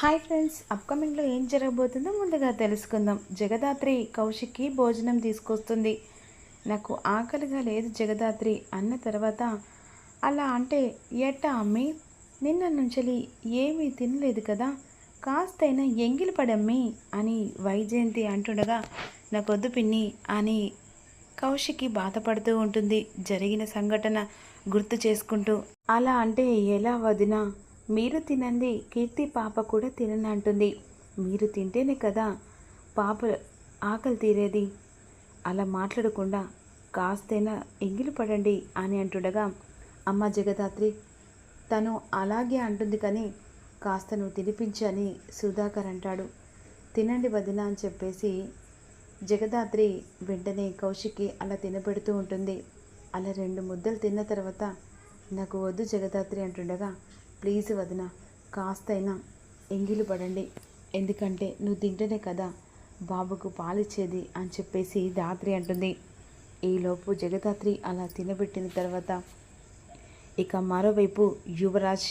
Hi friends అప్కమింగ్లో ఏం జరగబోతుందో ముందుగా తెలుసుకుందాం. జగదాత్రి కౌశిక్కి భోజనం తీసుకొస్తుంది. నాకు ఆకలిగా లేదు జగదాత్రి అన్న తర్వాత అలా అంటే ఎట్టా అమ్మి? నిన్న నుంచి ఏమీ తినలేదు కదా? కాస్తైనా ఎంగిలి పడమ్మి అని వైజయంతి అంటుండగా నాకొద్దు పిన్ని అని కౌశికి బాధపడుతూ ఉంటుంది. జరిగిన సంఘటన గుర్తు చేసుకుంటూ అలా అంటే ఎలా వదినా? మీరు తినండి కీర్తి పాప కూడా తిననంటుంది మీరు తింటేనే కదా పాప ఆకలి తీరేది? అలా మాట్లాడకుండా కాస్తైనా ఎంగిలి పడండి అని అంటుండగా అమ్మ జగదాత్రి తను అలాగే అంటుంది కానీ కాస్త నువ్వు తినిపించని అని సుధాకర్ అంటాడు. తినండి వదిన అని చెప్పేసి జగదాత్రి వెంటనే కౌశికి అలా తినబెడుతూ ఉంటుంది. అలా రెండు ముద్దలు తిన్న తర్వాత నాకు వద్దు జగదాత్రి అంటుండగా ప్లీజ్ వదిన కాస్తైనా ఎంగిలి పడండి. ఎందుకంటే నువ్వు తింటేనే కదా బాబుకు పాలిచ్చేది అని చెప్పేసి దాత్రి అంటుంది. ఈలోపు జగదాత్రి అలా తినబెట్టిన తర్వాత ఇక మరోవైపు యువరాజ్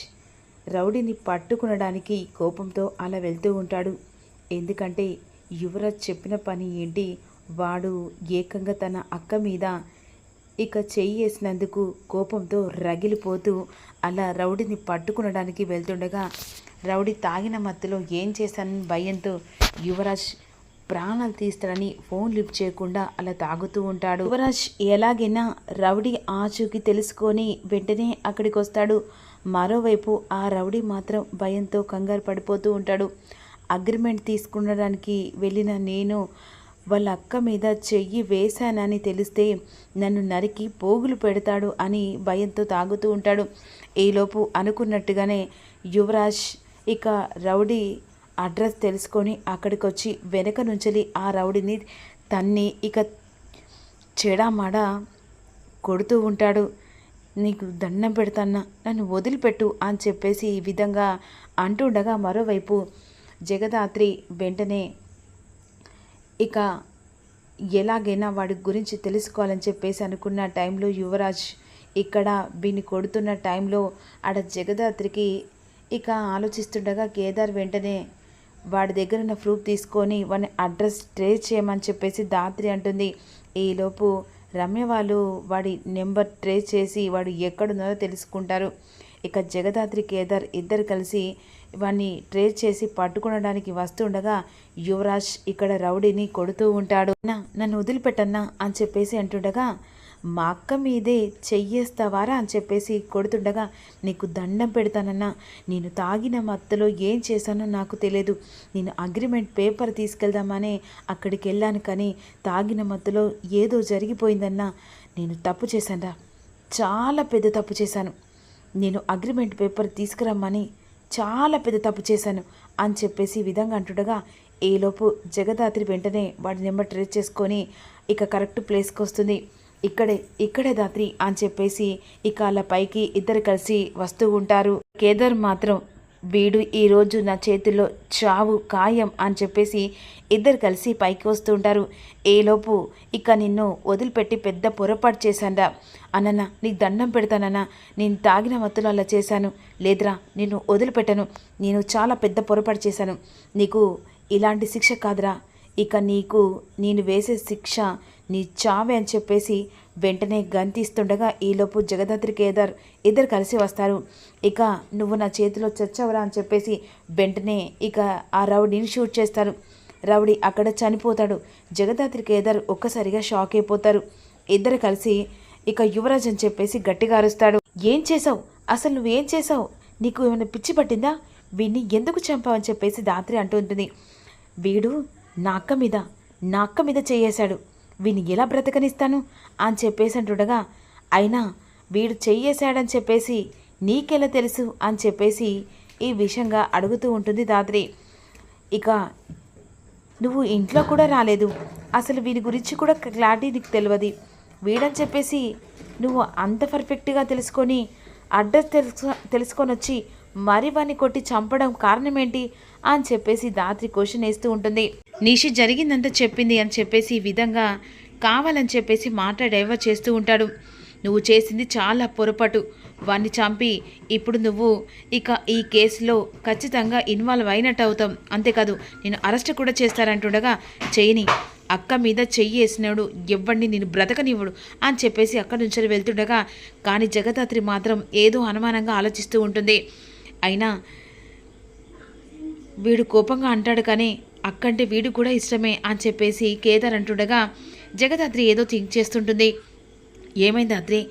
రౌడీని పట్టుకునడానికి కోపంతో అలా వెళ్తూ ఉంటాడు. ఎందుకంటే యువరాజ్ చెప్పిన పని ఏంటి? వాడు ఏకంగా తన అక్క మీద ఇక చెయ్యి వేసినందుకు కోపంతో రగిలిపోతూ అలా రౌడీని పట్టుకునడానికి వెళ్తుండగా రౌడీ తాగిన మత్తులో ఏం చేశానని భయంతో యువరాజ్ ప్రాణాలు తీస్తాడని ఫోన్ లిఫ్ట్ చేయకుండా అలా తాగుతూ ఉంటాడు. యువరాజ్ ఎలాగైనా రౌడీ ఆచూకి తెలుసుకొని వెంటనే అక్కడికి వస్తాడు. మరోవైపు ఆ రౌడీ మాత్రం భయంతో కంగారు పడిపోతూ ఉంటాడు. అగ్రిమెంట్ తీసుకునడానికి వెళ్ళిన నేను వాళ్ళ అక్క మీద చెయ్యి వేశానని తెలిస్తే నన్ను నరికి పోగులు పెడతాడు అని భయంతో తాగుతూ ఉంటాడు. ఈలోపు అనుకున్నట్టుగానే యువరాజ్ ఇక రౌడీ అడ్రస్ తెలుసుకొని అక్కడికి వచ్చి వెనక నుంచి ఆ రౌడీని తన్ని ఇక చెడామాడ కొడుతూ ఉంటాడు. నీకు దండం పెడతాన్నా నన్ను వదిలిపెట్టు అని చెప్పేసి ఈ విధంగా అంటుండగా మరోవైపు జగదాత్రి వెంటనే ఇక ఎలాగైనా వాడి గురించి తెలుసుకోవాలని చెప్పేసి అనుకున్న టైంలో యువరాజ్ ఇక్కడ వీని కొడుతున్న టైంలో ఆడ జగదాత్రికి ఇక ఆలోచిస్తుండగా కేదార్ వెంటనే వాడి దగ్గర ఉన్న ప్రూఫ్ తీసుకొని వాడిని అడ్రస్ ట్రేస్ చేయమని చెప్పేసి దాత్రి అంటుంది. ఈలోపు రమ్య వాళ్ళు వాడి నెంబర్ ట్రేస్ చేసి వాడు ఎక్కడున్నారో తెలుసుకుంటారు. ఇక జగదాత్రి కేదార్ ఇద్దరు కలిసి వాడిని ట్రేస్ చేసి పట్టుకునడానికి వస్తుండగా యువరాజ్ ఇక్కడ రౌడీని కొడుతూ ఉంటాడు. నన్ను వదిలిపెట్టన్నా అని చెప్పేసి అంటుండగా మా అక్క మీదే చెయ్యేస్తావారా అని చెప్పేసి కొడుతుండగా నీకు దండం పెడతానన్నా నేను తాగిన మత్తులో ఏం చేశానో నాకు తెలియదు నేను అగ్రిమెంట్ పేపర్ తీసుకెళ్దామనే అక్కడికి వెళ్ళాను కానీ తాగిన మత్తులో ఏదో జరిగిపోయిందన్నా నేను తప్పు చేశానరా. చాలా పెద్ద తప్పు చేశాను. నేను అగ్రిమెంట్ పేపర్ తీసుకురమ్మని చాలా పెద్ద తప్పు చేశాను అని చెప్పేసి ఈ విధంగా అంటుండగా ఈలోపు జగదాత్రి వెంటనే వాడి నెంబర్ ట్రేస్ చేసుకొని ఇక కరెక్ట్ ప్లేస్కి వస్తుంది. ఇక్కడే ఇక్కడే దాత్రి అని చెప్పేసి ఇక అలా పైకి ఇద్దరు కలిసి వస్తూ ఉంటారు. కేదార్ మాత్రం వీడు ఈరోజు నా చేతిలో చావు ఖాయం అని చెప్పేసి ఇద్దరు కలిసి పైకి వస్తుంటారు. ఏలోపు ఇక నిన్ను వదిలిపెట్టి పెద్ద పొరపాటు చేశాండా అన్నన్న నీకు దండం పెడతానన్నా. నేను తాగిన మత్తులో అలా చేశాను. లేదురా నిన్ను వదిలిపెట్టను. నేను చాలా పెద్ద పొరపాటు చేశాను. నీకు ఇలాంటి శిక్ష కాదురా. ఇక నీకు నేను వేసే శిక్ష నీ చావే అని చెప్పేసి వెంటనే గంతిస్తుండగా ఈలోపు జగదాత్రి కేదార్ ఇద్దరు కలిసి వస్తారు. ఇక నువ్వు నా చేతిలో చచ్చవరా అని చెప్పేసి వెంటనే ఇక ఆ రౌడీని షూట్ చేస్తారు. రౌడీ అక్కడ చనిపోతాడు. జగదాత్రి కేదార్ ఒక్కసారిగా షాక్ అయిపోతారు. ఇద్దరు కలిసి ఇక యువరాజ్ అని చెప్పేసి గట్టిగా అరుస్తాడు. ఏం చేసావు అసలు నువ్వేం చేసావు నీకు ఏమైనా పిచ్చి పట్టిందా? వీడిని ఎందుకు చంపావని చెప్పేసి దాత్రి అంటూ ఉంటుంది. వీడు నా అక్క మీద నా అక్క మీద చేయేశాడు. వీని ఎలా బ్రతకనిస్తాను? అని చెప్పేసి అంటుండగా అయినా వీడు చెయ్యేశాడని చెప్పేసి నీకెలా తెలుసు? అని చెప్పేసి ఈ విషయంగా అడుగుతూ ఉంటుంది దాత్రి ఇక నువ్వు ఇంట్లో కూడా రాలేదు. అసలు వీని గురించి కూడా క్లారిటీ నీకు తెలియదు వీడని చెప్పేసి నువ్వు అంత పర్ఫెక్ట్గా తెలుసుకొని అడ్రస్ తెలుసు తెలుసుకొని వచ్చి మరి వాడిని కొట్టి చంపడం కారణం ఏంటి అని చెప్పేసి దాత్రి క్వశ్చన్ వేస్తూ ఉంటుంది. నిషి జరిగిందంతా చెప్పింది అని చెప్పేసి ఈ విధంగా కావాలని చెప్పేసి మాట డైవర్ట్ చేస్తూ ఉంటాడు. నువ్వు చేసింది చాలా పొరపాటు. వాణ్ణి చంపి ఇప్పుడు నువ్వు ఇక ఈ కేసులో ఖచ్చితంగా ఇన్వాల్వ్ అయినట్టు అవుతాం అంతేకాదు నేను అరెస్ట్ కూడా చేస్తారంటుండగా చేయని అక్క మీద చెయ్యి వేసినాడు ఎవడిని నేను బ్రతకనివ్వడు అని చెప్పేసి అక్కడి నుంచి వెళ్తుండగా కానీ జగదాత్రి మాత్రం ఏదో అనుమానంగా ఆలోచిస్తూ ఉంటుంది. అయినా వీడు కోపంగా అంటాడు కానీ అక్కంటే వీడు కూడా ఇష్టమే అని చెప్పేసి కేదార్ అంటుండగా జగదాద్రి ఏదో థింక్ చేస్తుంటుంది. ఏమైంది అద్రి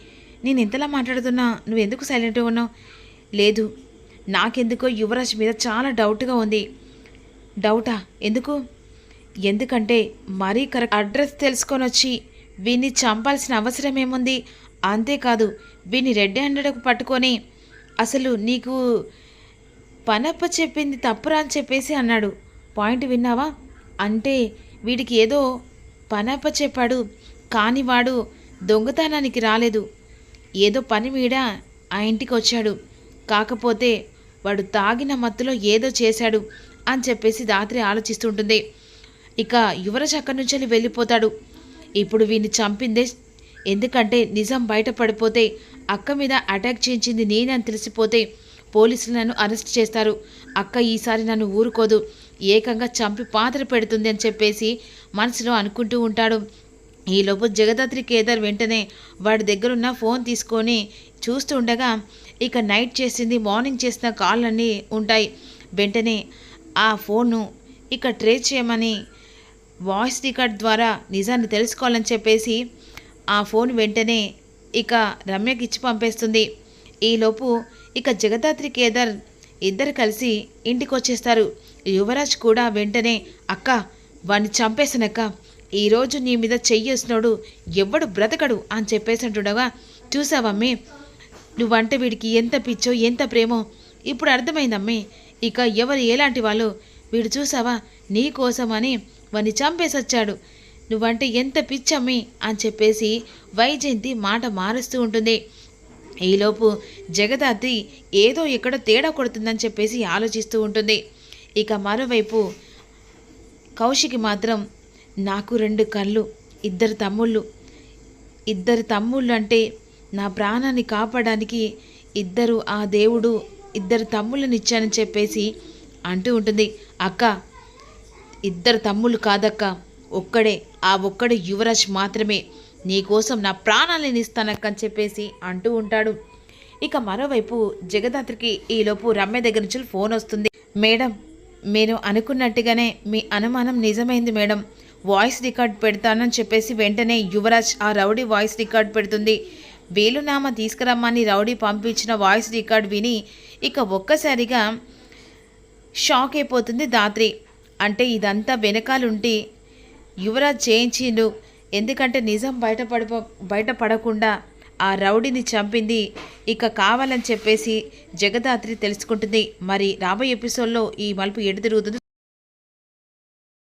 నేను ఇంతలా మాట్లాడుతున్నా నువ్వు ఎందుకు సైలెంట్గా ఉన్నావు? లేదు నాకెందుకో యువరాజ్ మీద చాలా డౌట్గా ఉంది. డౌటా? ఎందుకు? ఎందుకంటే మరీ కరెక్ట్ అడ్రస్ తెలుసుకొని వచ్చి వీన్ని చంపాల్సిన అవసరం ఏముంది? అంతేకాదు వీన్ని రెడ్ హ్యాండెడ్కు పట్టుకొని అసలు నీకు పనప్ప చెప్పింది తప్పురా అని చెప్పేసి అన్నాడు. పాయింట్ విన్నావా? అంటే వీడికి ఏదో పనప్ప చెప్పాడు కానీ వాడు దొంగతనానికి రాలేదు. ఏదో పని మీద ఆ ఇంటికి వచ్చాడు. కాకపోతే వాడు తాగిన మత్తులో ఏదో చేశాడు అని చెప్పేసి రాత్రి ఆలోచిస్తుంటుంది ఇక యువరాజ్ అక్కడి నుంచి వెళ్ళిపోతాడు. ఇప్పుడు వీడిని చంపిందే ఎందుకంటే నిజం బయటపడిపోతే అక్క మీద అటాక్ చేయించింది నేనని తెలిసిపోతే పోలీసులు నన్ను అరెస్ట్ చేస్తారు. అక్క ఈసారి నన్ను ఊరుకోదు. ఏకంగా చంపి పాత్ర పెడుతుంది అని చెప్పేసి మనసులో అనుకుంటూ ఉంటాడు. ఈలోపు జగదాత్రి కేదార్ వెంటనే వాడి దగ్గరున్న ఫోన్ తీసుకొని చూస్తూ ఉండగా ఇక నైట్ చేసింది మార్నింగ్ చేసిన కాళ్ళన్నీ ఉంటాయి. వెంటనే ఆ ఫోన్ను ఇక ట్రేస్ చేయమని వాయిస్ రికార్డ్ ద్వారా నిజాన్ని తెలుసుకోవాలని చెప్పేసి ఆ ఫోన్ వెంటనే ఇక రమ్యకి ఇచ్చి పంపేస్తుంది. ఈలోపు ఇక జగదాత్రి కేదార్ ఇద్దరు కలిసి ఇంటికి వచ్చేస్తారు యువరాజ్ కూడా వెంటనే అక్క వాణ్ణి చంపేసానక్క ఈరోజు నీ మీద చెయ్యేసినోడు ఎవడు బ్రతకడు అని చెప్పేసి అంటుండగా చూసావమ్మే నువ్వంటే వీడికి ఎంత పిచ్చో ఎంత ప్రేమో. ఇప్పుడు అర్థమైందమ్మే ఇక ఎవరు ఎలాంటి వాళ్ళు? వీడు చూసావా నీ కోసమని వాణ్ణి చంపేసొచ్చాడు. నువ్వంటే ఎంత పిచ్చమ్మి అని చెప్పేసి వైజయంతి మాట మారుస్తూ ఉంటుంది. ఈలోపు జగదాత్రి ఏదో ఎక్కడో తేడా కొడుతుందని చెప్పేసి ఆలోచిస్తూ ఉంటుంది. ఇక మరోవైపు కౌశికి మాత్రం నాకు రెండు కళ్ళు ఇద్దరు తమ్ముళ్ళు. ఇద్దరు తమ్ముళ్ళు అంటే నా ప్రాణాన్ని కాపాడడానికి ఇద్దరు ఆ దేవుడు ఇద్దరు తమ్ముళ్ళని ఇచ్చానని చెప్పేసి అంటూ ఉంటుంది. అక్క ఇద్దరు తమ్ముళ్ళు కాదక్క. ఒక్కడే ఆ ఒక్కడే యువరాజ్ మాత్రమే. నీకోసం నా ప్రాణాలను ఇస్తానక్క అని చెప్పేసి అంటూ ఉంటాడు. ఇక మరోవైపు జగదాత్రికి ఈలోపు రమ్య దగ్గర నుంచి ఫోన్ వస్తుంది. మేడం మీరు అనుకున్నట్టుగానే మీ అనుమానం నిజమైంది మేడం. వాయిస్ రికార్డ్ పెడతానని చెప్పేసి వెంటనే యువరాజ్ ఆ రౌడీ వాయిస్ రికార్డ్ పెడుతుంది. వేలునామా తీసుకురమ్మని రౌడీ పంపించిన వాయిస్ రికార్డ్ విని ఇక ఒక్కసారిగా షాక్ అయిపోతుంది దాత్రి అంటే ఇదంతా వెనకాలుంటి యువరాజ్ చేయించిండు ఎందుకంటే నిజం బయటపడిపో బయటపడకుండా ఆ రౌడీని చంపింది. ఇక కావాలని చెప్పేసి జగదాత్రి తెలుసుకుంటుంది. మరి రాబోయే ఎపిసోడ్లో ఈ మలుపు ఎటు తిరుగుతుంది?